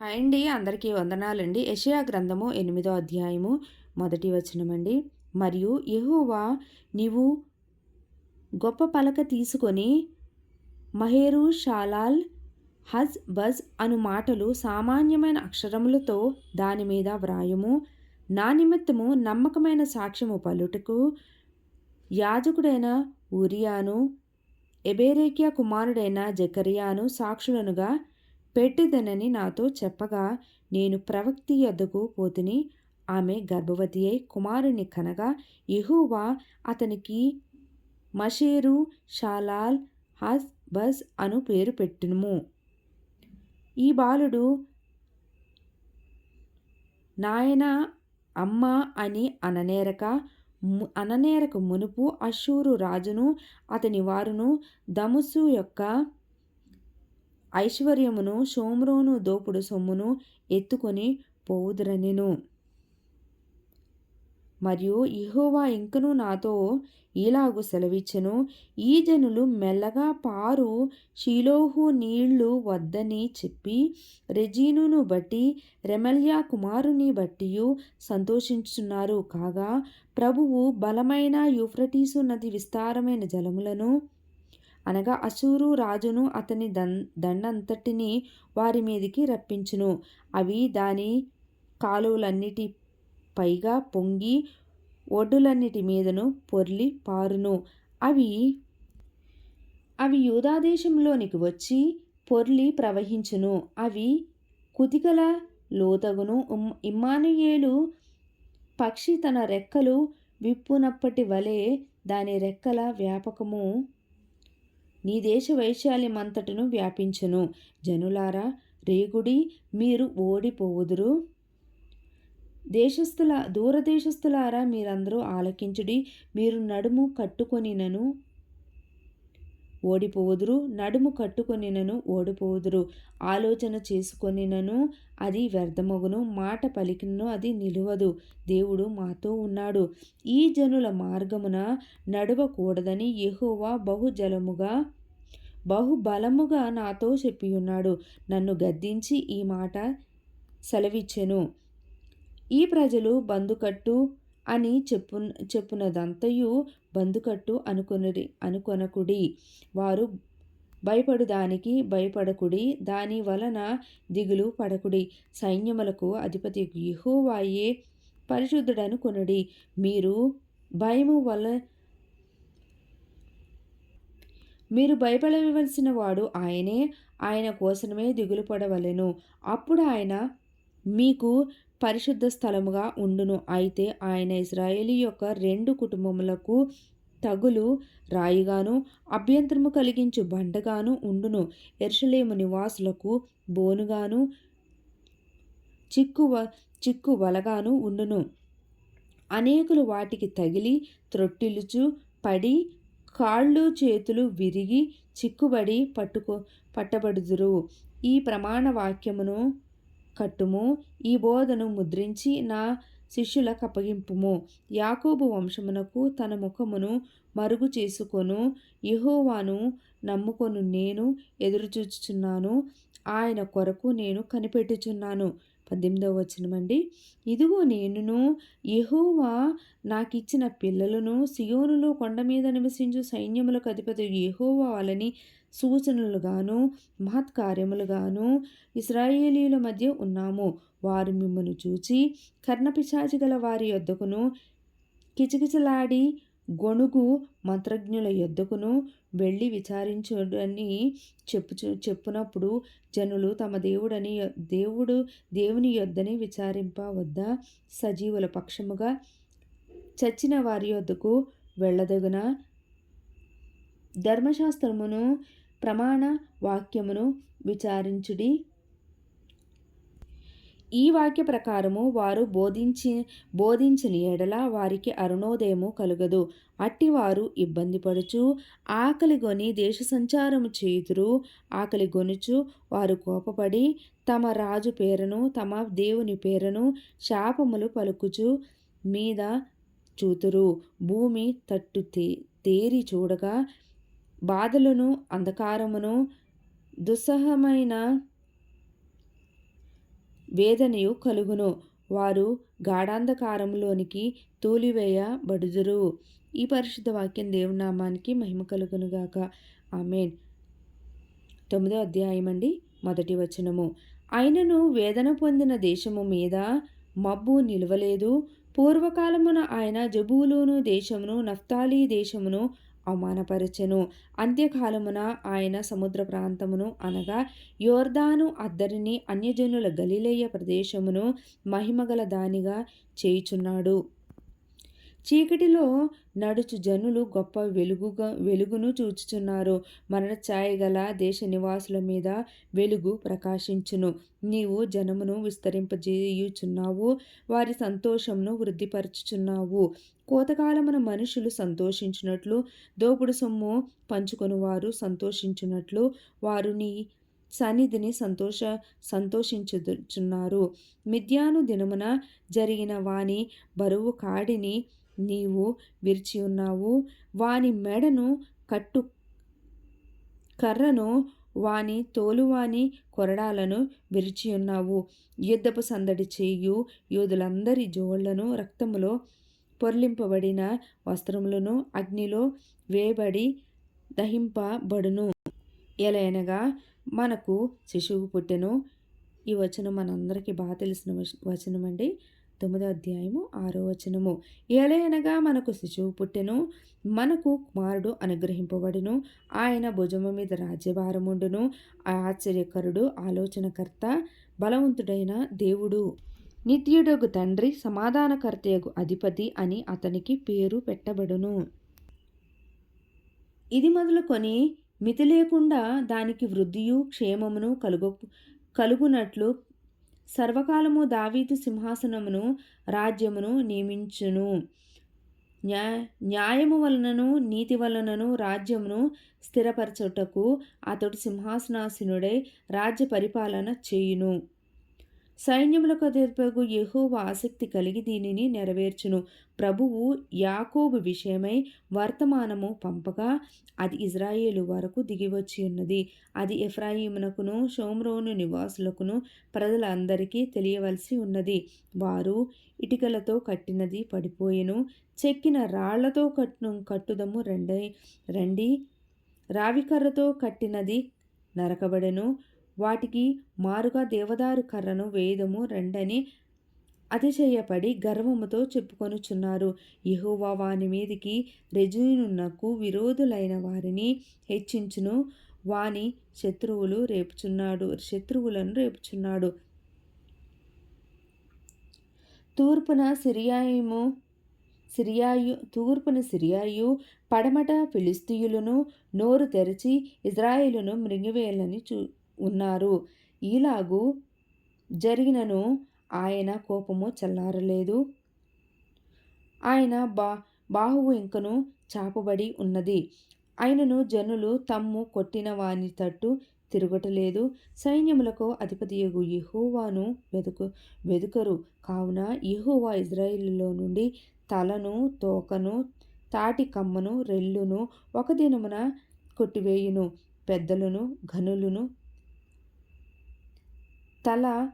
Hi అండి అందరికీ వందనాలండి. యషయా గ్రంథము ఎనిమిదో అధ్యాయము మొదటి వచనమండి మరియు యెహోవా నీవు గొప్ప పలక తీసుకొని మహేరు షాలాల్ హజ్ బజ్ అను మాటలు సామాన్యమైన అక్షరములతో దాని మీద వ్రాయము. నా నిమిత్తము నమ్మకమైన సాక్ష్యము పలుటకు. యాజకుడైన ఊరియాను ఎబేరేకియా కుమారుడైన జకరియాను సాక్షులనుగా పెట్టిదనని నాతో చెప్పగా నేను ప్రవక్తి యొద్దకు పోతిని ఆమె గర్భవతి అయి కుమారుని కనగా యెహోవా అతనికి మషేరు షాలాల్ హస్ బస్ అను పేరు పెట్టుము. ఈ బాలుడు నాయన అమ్మ అని అననేరక ము- అననేరక మునుపు అశూరు రాజును అతని వారును దముసు యొక్క ఐశ్వర్యమును షోమ్రోను దోపుడు సొమ్మును ఎత్తుకొని పోవుదురనెను మరియు ఇహోవా ఇంకను నాతో ఇలాగు సెలవిచ్చెను. ఈ జనులు మెల్లగా పారు షీలోహు నీళ్ళు వద్దని చెప్పి రెజీనును బట్టి రెమల్యా కుమారుని బట్టి సంతోషించుచున్నారు. కాగా ప్రభువు బలమైన యూఫ్రటీసు నది విస్తారమైన జలములను అనగా అసూరు రాజును అతని దన్ దండంతటిని వారి మీదికి రప్పించును. అవి దాని కాలువలన్నిటి పైగా పొంగి ఒడ్డులన్నిటి మీదను పొర్లి పారును. అవి అవి యూదాదేశంలోనికి వచ్చి పొర్లి ప్రవహించును. అవి కుతికల లోతగును. ఉమ్- ఇమ్మానుయేలు పక్షి తన రెక్కలు విప్పునప్పటి వలె దాని రెక్కల వ్యాపకము నీ దేశ వైశాల్యమంతటను వ్యాపించును. జనులారా రేగుడి మీరు ఓడిపోవుదురు. దేశస్థుల దూరదేశస్థులారా మీరందరూ ఆలకించుడి. మీరు నడుము కట్టుకొనినను. ఓడిపోవుదురు నడుము కట్టుకొనినను ఓడిపోవుదురు. ఆలోచన చేసుకొనినను అది వ్యర్థమగును మాట పలికినను అది నిలువదు. దేవుడు మాతో ఉన్నాడు. ఈ జనుల మార్గమున నడవకూడదని ఎహోవా బహుజలముగా బహుబలముగా నాతో చెప్పి ఉన్నాడు నన్ను గద్దించి ఈ మాట సెలవిచ్చెను. ఈ ప్రజలు బందుకట్టు అని చెప్పు చెప్పునదంతయు బందుకట్టు అనుకొనుడి అనుకొనకుడి. వారు భయపడు దానికి భయపడకుడి దాని వలన దిగులు పడకుడి. సైన్యములకు అధిపతి యెహోవాయే పరిశుద్ధుడను కొనుడి. మీరు భయము వల్ల మీరు భయపడవలసిన వాడు ఆయనే. ఆయన కోసమే దిగులు పడవలెను. అప్పుడు ఆయన మీకు పరిశుద్ధ స్థలముగా ఉండును. అయితే ఆయన ఇజ్రాయేలీ యొక్క రెండు కుటుంబములకు తగులు రాయిగాను అభ్యంతరము కలిగించు బండగాను ఉండును. ఎర్షలేము నివాసులకు బోనుగాను చిక్కు చిక్కు వలగాను ఉండును. అనేకులు వాటికి తగిలి త్రొట్టిలుచు పడి కాళ్ళు చేతులు విరిగి చిక్కుబడి పట్టుకో పట్టబడుదురు. ఈ ప్రమాణ వాక్యమును కట్టుము ఈ బోధను ముద్రించి నా శిష్యులకు అప్పగింపుము యాకోబు వంశమునకు తన ముఖమును మరుగు చేసుకొను యహోవాను నమ్ముకొను నేను ఎదురుచూచుచున్నాను ఆయన కొరకు నేను కనిపెట్టుచున్నాను. పద్దెనిమిదవ వచనమండి ఇదిగో నేనును యెహోవా నాకిచ్చిన పిల్లలను సియోనులో కొండ మీద నివసించు సైన్యములకు అధిపతి యహోవా వాళ్ళని సూచనలుగాను మహత్కార్యములుగాను ఇస్రాయేలీల మధ్య ఉన్నాము. వారు మిమ్మను చూచి కర్ణపిశాచి గల వారి యొద్దకును కిచకిచలాడి గొణుగు మంత్రజ్ఞుల యొద్దకును వెళ్ళి విచారించుడని చెప్పుచు చెప్పునప్పుడు జనులు తమ దేవుడని దేవుడు దేవుని యొద్దని విచారింపవద్దా సజీవుల పక్షముగా చచ్చిన వారి యొద్దకు వెళ్ళదగున? ధర్మశాస్త్రమును ప్రమాణ వాక్యమును విచారించుడి ఈ వాక్య ప్రకారము వారు బోధించి బోధించని ఎడల వారికి అరుణోదయము కలుగదు. అట్టివారు ఇబ్బంది పడుచు ఆకలి గొని దేశ సంచారము చేయుదురు. ఆకలి గొనుచు వారు కోపపడి తమ రాజు పేరును తమ దేవుని పేరును శాపములు పలుకుచు మీద చూతురు. భూమి తట్టు తే తేరి చూడగా బాధలను అంధకారమును దుస్సహమైన వేదనయు కలుగును. వారు గాఢాంధకారంలోనికి తూలివేయబడుదురు. ఈ పరిశుద్ధ వాక్యం దేవునామానికి మహిమ కలుగునుగాక ఆమెన్. తొమ్మిదో అధ్యాయం అండి. మొదటి వచనము. ఆయనను వేదన పొందిన దేశము మీద మబ్బు నిలవలేదు. పూర్వకాలమున ఆయన జబూలూను దేశమును నఫ్తాలి దేశమును అవమానపరచెను. అంత్యకాలమున ఆయన సముద్ర ప్రాంతమును అనగా యోర్దాను అద్దరిని అన్యజనుల గలిలేయ ప్రదేశమును మహిమగల దానిగా చేయుచున్నాడు. చీకటిలో నడుచు జనులు గొప్ప వెలుగుగా వెలుగును చూచుచున్నారు. మరణఛాయ గల దేశ నివాసుల మీద వెలుగు ప్రకాశించును. నీవు జనమును విస్తరింపజేయుచున్నావు. వారి సంతోషమును వృద్ధిపరచుచున్నావు. కోతకాలమున మనుషులు సంతోషించినట్లు దోపుడు సొమ్ము పంచుకొని వారు సంతోషించినట్లు వారు నీ సన్నిధిని సంతోష సంతోషించుచున్నారు. మిథ్యాను దినమున జరిగిన వాని బరువు కాడిని నీవు విరిచి ఉన్నావు. వాని మెడను కట్టు కర్రను వాని తోలువాని కొరడాలను విరిచి ఉన్నావు. యుద్ధపు సందడి చేయు యోధులందరి జోళ్ళను రక్తములో పొర్లింపబడిన వస్త్రములను అగ్నిలో వేయబడి దహింపబడును. ఎలయనగా మనకు శిశువు పుట్టెను. ఈ వచనం మనందరికీ బాగా తెలిసిన వచనం అండి. తొమ్మిదో అధ్యాయము ఆరో వచనము. ఏలయనగా మనకు శిశువు పుట్టెను. మనకు కుమారుడు అనుగ్రహింపబడును. ఆయన భుజము మీద రాజ్యభారముండును ఆశ్చర్యకరుడు ఆలోచనకర్త బలవంతుడైన దేవుడు. నిత్యుడగు తండ్రి సమాధానకర్తయగు అధిపతి అని అతనికి పేరు పెట్టబడును. ఇది మొదలుకొని మితి లేకుండా దానికి వృద్ధియు క్షేమమును కలుగు కలుగునట్లు సర్వకాలము దావీతు సింహాసనమును రాజ్యమును నియమించును. న్యా న్యాయము వలనను నీతి వలనను రాజ్యమును స్థిరపరచుటకు అతడు సింహాసనాసీనుడై రాజ్య పరిపాలన చేయును. సైన్యములకు అధిపగు యహోవ ఆసక్తి కలిగి దీనిని నెరవేర్చును. ప్రభువు యాకోబు విషయమై వర్తమానము పంపగా అది ఇజ్రాయేలు వరకు దిగివచ్చి ఉన్నది. అది ఎఫ్రాయిమునకును షోమ్రోను నివాసులకును ప్రజలందరికీ తెలియవలసి ఉన్నది. వారు ఇటుకలతో కట్టినది పడిపోయెను. చెక్కిన రాళ్ళతో కట్టు కట్టుదము రెండై రండి. రావికర్రతో కట్టినది నరకబడెను. వాటికి మారుగా దేవదారు కర్రను వేదము రెండని అతిశయపడి గర్వముతో చెప్పుకొనుచున్నారు. యహోవా వాని మీదికి రెజునున్నకు విరోధులైన వారిని హెచ్చించును. వాని శత్రువులు రేపుచున్నాడు. శత్రువులను రేపుచున్నాడు. తూర్పున సిరియాయిము సిరియాయు తూర్పున సిరియాయు పడమట ఫిలిస్తీయులను నోరు తెరిచి ఇజ్రాయిలును మృంగివేయాలని చూ ఉన్నారు. ఇలాగూ జరిగినను ఆయన కోపము చల్లారలేదు. ఆయన బా బాహువు ఇంకను చాపబడి ఉన్నది. ఆయనను జనులు తమ్ము కొట్టిన వాని తట్టు తిరగటలేదు. సైన్యములకు అధిపతియగు యహోవాను వెతుకు వెదుకరు. కావున యహోవా ఇజ్రాయిల్లో నుండి తలను తోకను తాటి కమ్మను రెల్లును ఒక దినమున కొట్టివేయును. పెద్దలను ఘనులను తల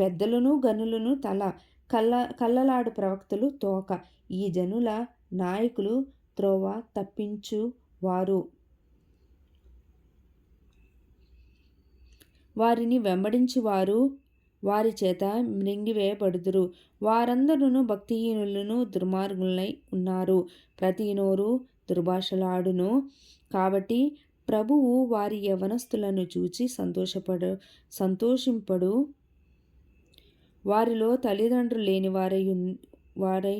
పెద్దలను గనులను తల కళ్ళ కళ్ళలాడు ప్రవక్తలు తోక. ఈ జనుల నాయకులు త్రోవ తప్పించు వారు వారిని వెంబడించువారు. వారి చేత మృంగివేయబడుదురు. వారందరూ భక్తిహీనులను దుర్మార్గులై ఉన్నారు. ప్రతి నోరు దుర్భాషలాడును. కాబట్టి ప్రభువు వారి యవనస్తులను చూచి సంతోషపడు సంతోషింపడు. వారిలో తల్లిదండ్రులు లేని వారై వారై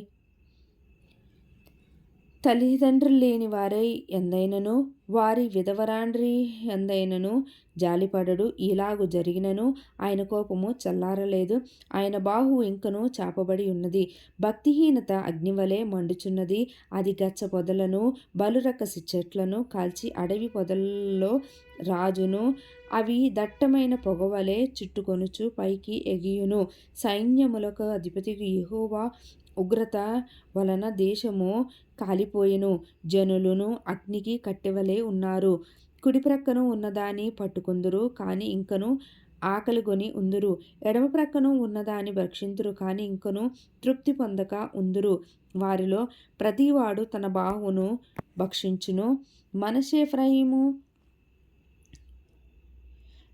తల్లిదండ్రులు లేని వారై ఎందైనను వారి విధవరాండ్రి ఎందైనను జాలిపడడు ఇలాగు జరిగినను ఆయన కోపము చల్లారలేదు. ఆయన బాహు ఇంకను చాపబడి ఉన్నది. భక్తిహీనత అగ్నివలే మండుచున్నది. అది గచ్చ పొదలను బలురకసి చెట్లను కాల్చి అడవి పొదల్లో రాజును. అవి దట్టమైన పొగవలే చుట్టుకొనుచు పైకి ఎగియును. సైన్యములకు అధిపతికి యహోవా ఉగ్రత వలన దేశము కాలిపోయెను. జనులను అగ్నికి కట్టెవలే ఉన్నారు. కుడి ప్రక్కన ఉన్నదాన్ని పట్టుకుందరు కానీ ఇంకను ఆకలిగొని ఉందురు. ఎడమ ప్రక్కను ఉన్నదాని భక్షింతురు కానీ ఇంకను తృప్తి పొందక ఉందురు. వారిలో ప్రతివాడు తన బాహును భక్షించును. మనషేఫ్రహీము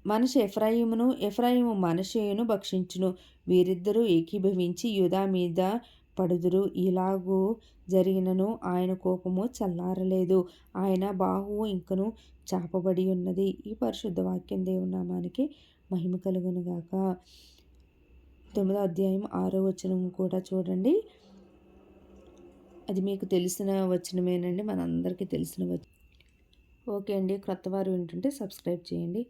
మనిషి ఎఫ్రాయిమును ఎఫ్రాయిము మనషేయును భక్షించును. వీరిద్దరూ ఏకీభవించి యూదా మీద పడుదురు. ఇలాగూ జరిగినను ఆయన కోపము చల్లారలేదు. ఆయన బాహువు ఇంకను చాపబడి ఉన్నది. ఈ పరిశుద్ధ వాక్యం దేవునామానికి మహిమ కలుగునుగాక. తొమ్మిదో అధ్యాయం ఆరో వచనం కూడా చూడండి. అది మీకు తెలిసిన వచనమేనండి. మనందరికీ తెలిసిన వచనం ఓకే అండి. క్రొత్త వారు వింటుంటే సబ్స్క్రైబ్ చేయండి.